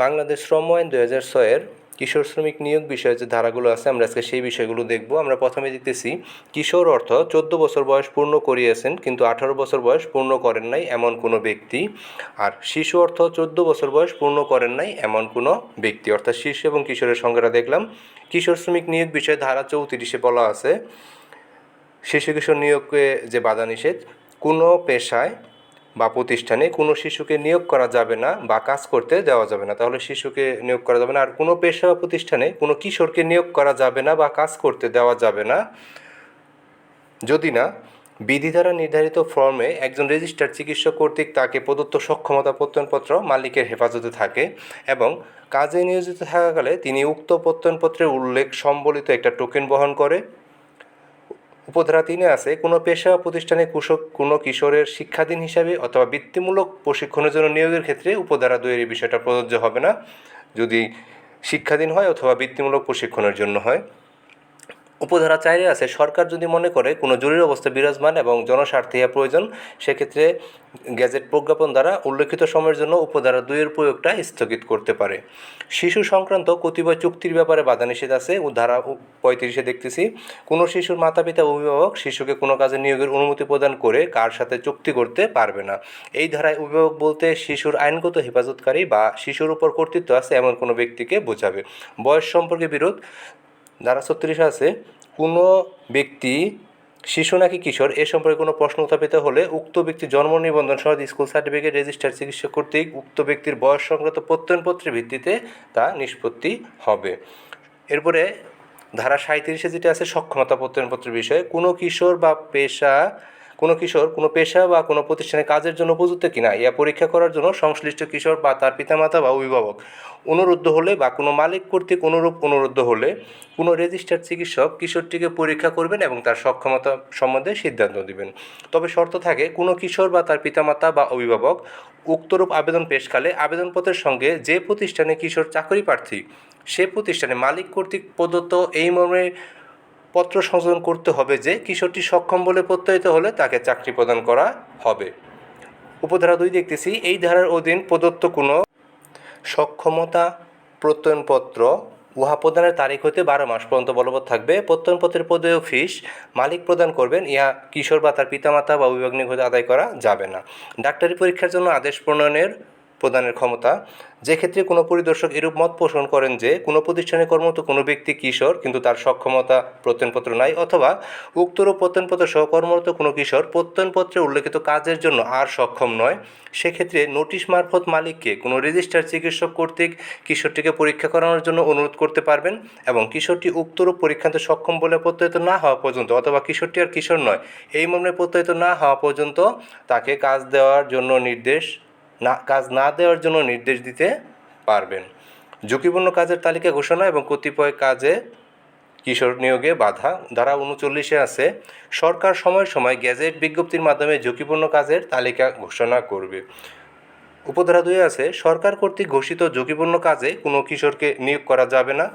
বাংলাদেশ শ্রম আইন দুই হাজার ছয়ের কিশোর শ্রমিক নিয়োগ বিষয়ে যে ধারাগুলো আছে, আমরা আজকে সেই বিষয়গুলো দেখব। আমরা প্রথমে দেখতেছি, কিশোর অর্থ চোদ্দ বছর বয়স পূর্ণ করিয়েছেন, কিন্তু আঠারো বছর বয়স পূর্ণ করেন নাই এমন কোনো ব্যক্তি। আর শিশু অর্থ চোদ্দ বছর বয়স পূর্ণ করেন নাই এমন কোনো ব্যক্তি। অর্থাৎ শিশু এবং কিশোরের সংখ্যাটা দেখলাম। কিশোর শ্রমিক নিয়োগ বিষয়ে ধারা চৌত্রিশে বলা আছে, শিশু কিশোর নিয়োগে যে বাধা নিষেধ, কোনো পেশায় বা প্রতিষ্ঠানে কোনো শিশুকে নিয়োগ করা যাবে না বা কাজ করতে দেওয়া যাবে না, তাহলে শিশুকে নিয়োগ করা যাবে না। আর কোনো পেশা বা প্রতিষ্ঠানে কোনো কিশোরকে নিয়োগ করা যাবে না বা কাজ করতে দেওয়া যাবে না। যদি না, বিধি দ্বারা নির্ধারিত ফর্মে একজন রেজিস্টার্ড চিকিৎসক কর্তৃক তাকে প্রদত্ত সক্ষমতা প্রত্যয়নপত্র মালিকের হেফাজতে থাকে এবং কাজে নিয়োজিত থাকাকালে তিনি উক্ত প্রত্যয়নপত্রের উল্লেখ সম্বলিত একটা টোকেন বহন করে। উপধারা তিনে আছে কোনো পেশা, প্রতিষ্ঠানে কৃষক কোনো কিশোরের শিক্ষাধীন হিসাবে অথবা বৃত্তিমূলক প্রশিক্ষণের জন্য নিয়োগের ক্ষেত্রে উপধারা দুইয়ের এই বিষয়টা প্রযোজ্য হবে না। যদি শিক্ষাধীন হয় অথবা বৃত্তিমূলক প্রশিক্ষণের জন্য হয়। উপধারা চাইলে আছে, সরকার যদি মনে করে কোনো জরুরি অবস্থা বিরাজমান এবং জনস্বার্থে ইহা প্রয়োজন, সেক্ষেত্রে গ্যাজেট প্রজ্ঞাপন দ্বারা উল্লেখিত সময়ের জন্য উপধারা দুইয়ের প্রয়োগটা স্থগিত করতে পারে। শিশু সংক্রান্ত কতিপয় চুক্তির ব্যাপারে বাধা নিষেধ আছে। ধারা পঁয়ত্রিশে দেখতেছি, কোনো শিশুর মাতা পিতা অভিভাবক শিশুকে কোনো কাজে নিয়োগের অনুমতি প্রদান করে কার সাথে চুক্তি করতে পারবে না। এই ধারায় অভিভাবক বলতে শিশুর আইনগত হেফাজতকারী বা শিশুর উপর কর্তৃত্ব আছে এমন কোনো ব্যক্তিকে বোঝাবে। বয়স সম্পর্কে বিরোধ ধারা ছত্রিশ আছে, কোনো ব্যক্তি, শিশু নাকি কিশোর, এ সম্পর্কে কোনো প্রশ্ন উত্থাপিত হলে উক্ত ব্যক্তি জন্ম, নিবন্ধন সহ স্কুল সার্টিফিকেট, রেজিস্টার চিকিৎসা কর্তৃক উক্ত ব্যক্তির বয়স সংক্রান্ত প্রত্যয়নপত্রের ভিত্তিতে তা নিষ্পত্তি হবে। এরপরে ধারা সাঁত্রিশে যেটা আছে, সক্ষমতা প্রত্যয়নপত্রের বিষয়ে, কোনো কিশোর বা পেশা কোনো কিশোর কোনো পেশা বা কোনো প্রতিষ্ঠানে কাজের জন্য উপযুক্ত কিনা ইয়া পরীক্ষা করার জন্য সংশ্লিষ্ট কিশোর বা তার পিতামাতা বা অভিভাবক অনুরুদ্ধ হলে বা কোনো মালিক কর্তৃক অনুরূপ অনুরুদ্ধ হলে কোনো রেজিস্টার্ড চিকিৎসক কিশোরটিকে পরীক্ষা করবেন এবং তার সক্ষমতা সম্বন্ধে সিদ্ধান্ত দিবেন। তবে শর্ত থাকে, কোনো কিশোর বা তার পিতামাতা বা অভিভাবক উক্তরূপ আবেদন পেশকালে আবেদনপত্রের সঙ্গে যে প্রতিষ্ঠানে কিশোর চাকরি প্রার্থী, সে প্রতিষ্ঠানে মালিক কর্তৃক প্রদত্ত এই মর্মে পত্র সংশোধন করতে হবে যে কিশোরটি সক্ষম বলে প্রত্যয়িত হলে তাকে চাকরি প্রদান করা হবে। উপধারা দুই দেখতেছি, এই ধারার অধীন প্রদত্ত কোনো সক্ষমতা প্রত্যয়নপত্র উহা প্রদানের তারিখ হতে বারো মাস পর্যন্ত বলবৎ থাকবে। প্রত্যয়নপত্রের পদেয় ফিস মালিক প্রদান করবেন, ইহা কিশোর বা তার পিতামাতা বা অভিভাবক হতে আদায় করা যাবে না। ডাক্তারি পরীক্ষার জন্য আদেশ প্রণয়নের প্রদানের ক্ষমতা। যে ক্ষেত্রে কোনো পরিদর্শক এরূপ মত পোষণ করেন যে, কোনো প্রতিষ্ঠানে কর্মরত কোনো ব্যক্তি কিশোর কিন্তু তার সক্ষমতা প্রত্যয়নপত্র নাই অথবা উক্তরূপ প্রত্যয়নপত্র সহ কর্মরত কোনো কিশোর প্রত্যয়নপত্রে উল্লেখিত কাজের জন্য আর সক্ষম নয়। সেক্ষেত্রে নোটিশ মারফত মালিককে কোনো রেজিস্টার চিকিৎসক কর্তৃক কিশোরটিকে পরীক্ষা করানোর জন্য অনুরোধ করতে পারবেন এবং কিশোরটি উক্তরূপ পরীক্ষাতে সক্ষম বলে প্রত্যয়িত না হওয়া পর্যন্ত অথবা কিশোরটি আর কিশোর নয়, এই মর্মে প্রত্যয়িত না হওয়া পর্যন্ত তাকে কাজ দেওয়ার জন্য নির্দেশ না, কাজ না দেওয়ার জন্য নির্দেশ দিতে পারবেন। ঝুঁকিপূর্ণ কাজের তালিকা ঘোষণা এবং কতিপয় কাজে কিশোর নিয়োগে বাধা। ধারা উনচল্লিশে আছে, সরকার সময় সময় গ্যাজেট বিজ্ঞপ্তির মাধ্যমে ঝুঁকিপূর্ণ কাজের তালিকা ঘোষণা করবে। উপধারা দুয়ে আছে, সরকার কর্তৃক ঘোষিত ঝুঁকিপূর্ণ কাজে কোনো কিশোরকে নিয়োগ করা যাবে না।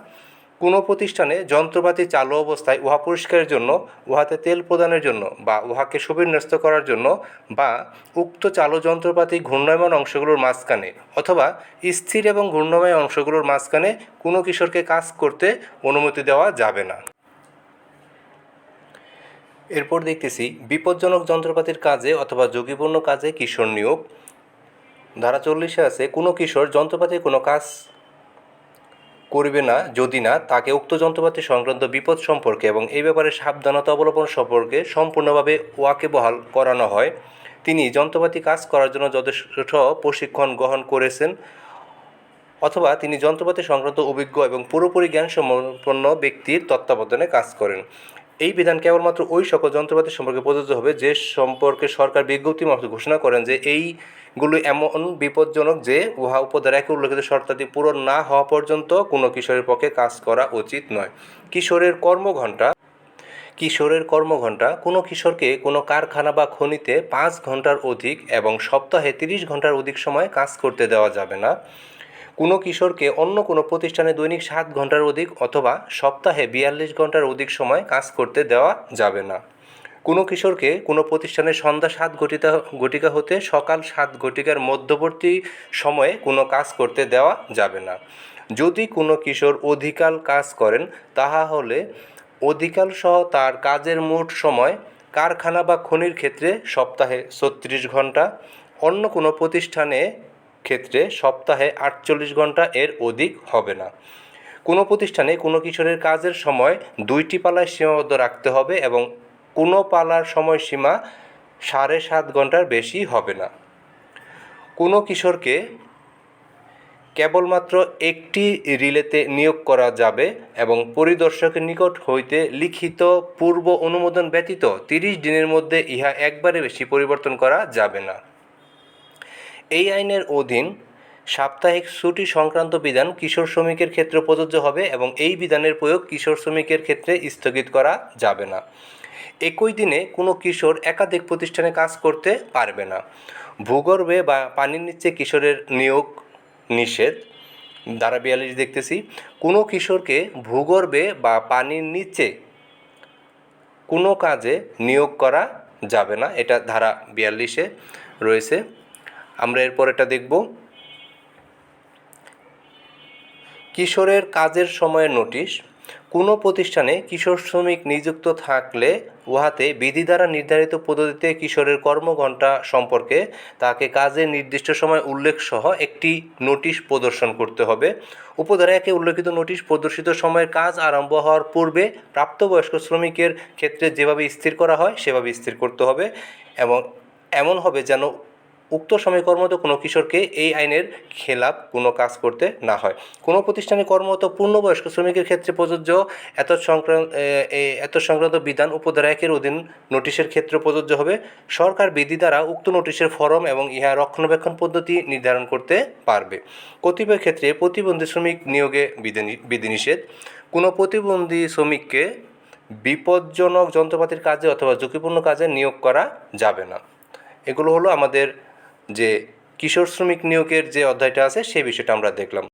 কোনো প্রতিষ্ঠানে যন্ত্রপাতি চালু অবস্থায় উহা পরিষ্কারের জন্য, উহাতে তেল প্রদানের জন্য বা উহাকে সুবিন্যস্ত করার জন্য বা উক্ত চালু যন্ত্রপাতি ঘূর্ণায়মান অংশগুলোর মাঝখানে অথবা স্থির এবং ঘূর্ণাময় অংশগুলোর মাঝখানে কোনো কিশোরকে কাজ করতে অনুমতি দেওয়া যাবে না। এরপর দেখতেছি, বিপজ্জনক যন্ত্রপাতির কাজে অথবা ঝুঁকিপূর্ণ কাজে কিশোর নিয়োগ। ধারা চল্লিশে আছে, কোনো কিশোর যন্ত্রপাতির কোনো কাজ করবে না, যদি না, তাকে উক্ত যন্ত্রপাতি সংক্রান্ত বিপদ সম্পর্কে এবং এই ব্যাপারে সাবধানতা অবলম্বন সম্পর্কে সম্পূর্ণভাবে ওয়াকিবহাল করানো হয়। তিনি যন্ত্রপাতি কাজ করার জন্য যথেষ্ট প্রশিক্ষণ গ্রহণ করেছেন অথবা তিনি যন্ত্রপাতি সংক্রান্ত অভিজ্ঞ এবং পুরোপুরি জ্ঞান সম্পন্ন ব্যক্তির তত্ত্বাবধানে কাজ করেন। এই বিধান কেবলমাত্র ওই সকল যন্ত্রপাতি সম্পর্কে প্রযোজ্য হবে যে সম্পর্কে সরকার বিজ্ঞপ্তি মারফত ঘোষণা করেন যে এইগুলো এমন বিপজ্জনক যে উহা উপধারা একে উল্লেখিত শর্তাদি পূরণ না হওয়া পর্যন্ত কোনো কিশোরের পক্ষে কাজ করা উচিত নয়। কিশোরের কর্মঘণ্টা কিশোরের কর্মঘণ্টা কোনো কিশোরকে কোনো কারখানা বা খনিতে পাঁচ ঘণ্টার অধিক এবং সপ্তাহে তিরিশ ঘণ্টার অধিক সময় কাজ করতে দেওয়া যাবে না। কোনো কিশোরকে অন্য কোনো প্রতিষ্ঠানে দৈনিক সাত ঘণ্টার অধিক অথবা সপ্তাহে বিয়াল্লিশ ঘণ্টার অধিক সময় কাজ করতে দেওয়া যাবে না। কিশোরকে কোনো প্রতিষ্ঠানে সন্ধ্যা সাত ঘটিকা ঘটিকা হতে সকাল সাত ঘটিকার মধ্যবর্তী সময়ে কোনো কাজ করতে দেওয়া যাবে না। যদি কোনো কিশোর অধিকাল কাজ করেন, তাহা হলে অধিকাল সহ তার কাজের মোট সময় কারখানা বা খনির ক্ষেত্রে সপ্তাহে ছত্রিশ ঘণ্টা অন্য কোনো প্রতিষ্ঠানে ক্ষেত্রে সপ্তাহে আটচল্লিশ ঘণ্টা এর অধিক হবে না। কোনো প্রতিষ্ঠানে কোনো কিশোরের কাজের সময় দুইটি পালায় সীমাবদ্ধ রাখতে হবে এবং কোনো পালার সময়সীমা সাড়ে সাত ঘণ্টার বেশি হবে না। কোনো কিশোরকে কেবলমাত্র একটি রিলেতে নিয়োগ করা যাবে এবং পরিদর্শকের নিকট হইতে লিখিত পূর্ব অনুমোদন ব্যতীত তিরিশ দিনের মধ্যে ইহা একবারে বেশি পরিবর্তন করা যাবে না। এই আইনের অধীন সাপ্তাহিক ছুটি সংক্রান্ত বিধান কিশোর শ্রমিকের ক্ষেত্রে প্রযোজ্য হবে এবং এই বিধানের প্রয়োগ কিশোর শ্রমিকের ক্ষেত্রে স্থগিত করা যাবে না। একই দিনে কোনো কিশোর একাধিক প্রতিষ্ঠানে কাজ করতে পারবে না। ভূগর্ভে বা পানির নিচে কিশোরের নিয়োগ নিষেধ। ধারা বিয়াল্লিশ দেখতেছি, কোনো কিশোরকে ভূগর্ভে বা পানির নিচে কোনো কাজে নিয়োগ করা যাবে না, এটা ধারা বিয়াল্লিশে রয়েছে। আমরা এরপর এটা দেখব। কিশোরের কাজের সময়ের নোটিশ কোনো প্রতিষ্ঠানে কিশোর শ্রমিক নিযুক্ত থাকলে উহাতে বিধি দ্বারা নির্ধারিত পদ্ধতিতে কিশোরের কর্মঘণ্টা সম্পর্কে তাকে কাজের নির্দিষ্ট সময় উল্লেখ সহ একটি নোটিশ প্রদর্শন করতে হবে। উপধারা একে উল্লেখিত নোটিশ প্রদর্শিত সময়ের কাজ আরম্ভ হওয়ার পূর্বে প্রাপ্তবয়স্ক শ্রমিকের ক্ষেত্রে যেভাবে স্থির করা হয়, সেভাবে স্থির করতে হবে এবং এমন হবে যেন উক্ত সময় কর্মরত কোনো কিশোরকে এই আইনের খেলাপ কোনো কাজ করতে না হয়। কোনো প্রতিষ্ঠানে কর্মরত পূর্ণবয়স্ক শ্রমিকের ক্ষেত্রে প্রযোজ্য এত সংক্রান্ত এত সংক্রান্ত বিধান উপধারা একের অধীন নোটিশের ক্ষেত্রে প্রযোজ্য হবে। সরকার বিধি দ্বারা উক্ত নোটিশের ফরম এবং ইহা রক্ষণাবেক্ষণ পদ্ধতি নির্ধারণ করতে পারবে। কতিপয় ক্ষেত্রে প্রতিবন্ধী শ্রমিক নিয়োগে বিধিনি- বিধিনিষেধ কোনো প্রতিবন্ধী শ্রমিককে বিপজ্জনক যন্ত্রপাতির কাজে অথবা ঝুঁকিপূর্ণ কাজে নিয়োগ করা যাবে না। এগুলো হলো আমাদের যে কিশোর শ্রমিক নিয়োগের যে অধ্যায়টা আছে সেই বিষয়টা আমরা দেখলাম।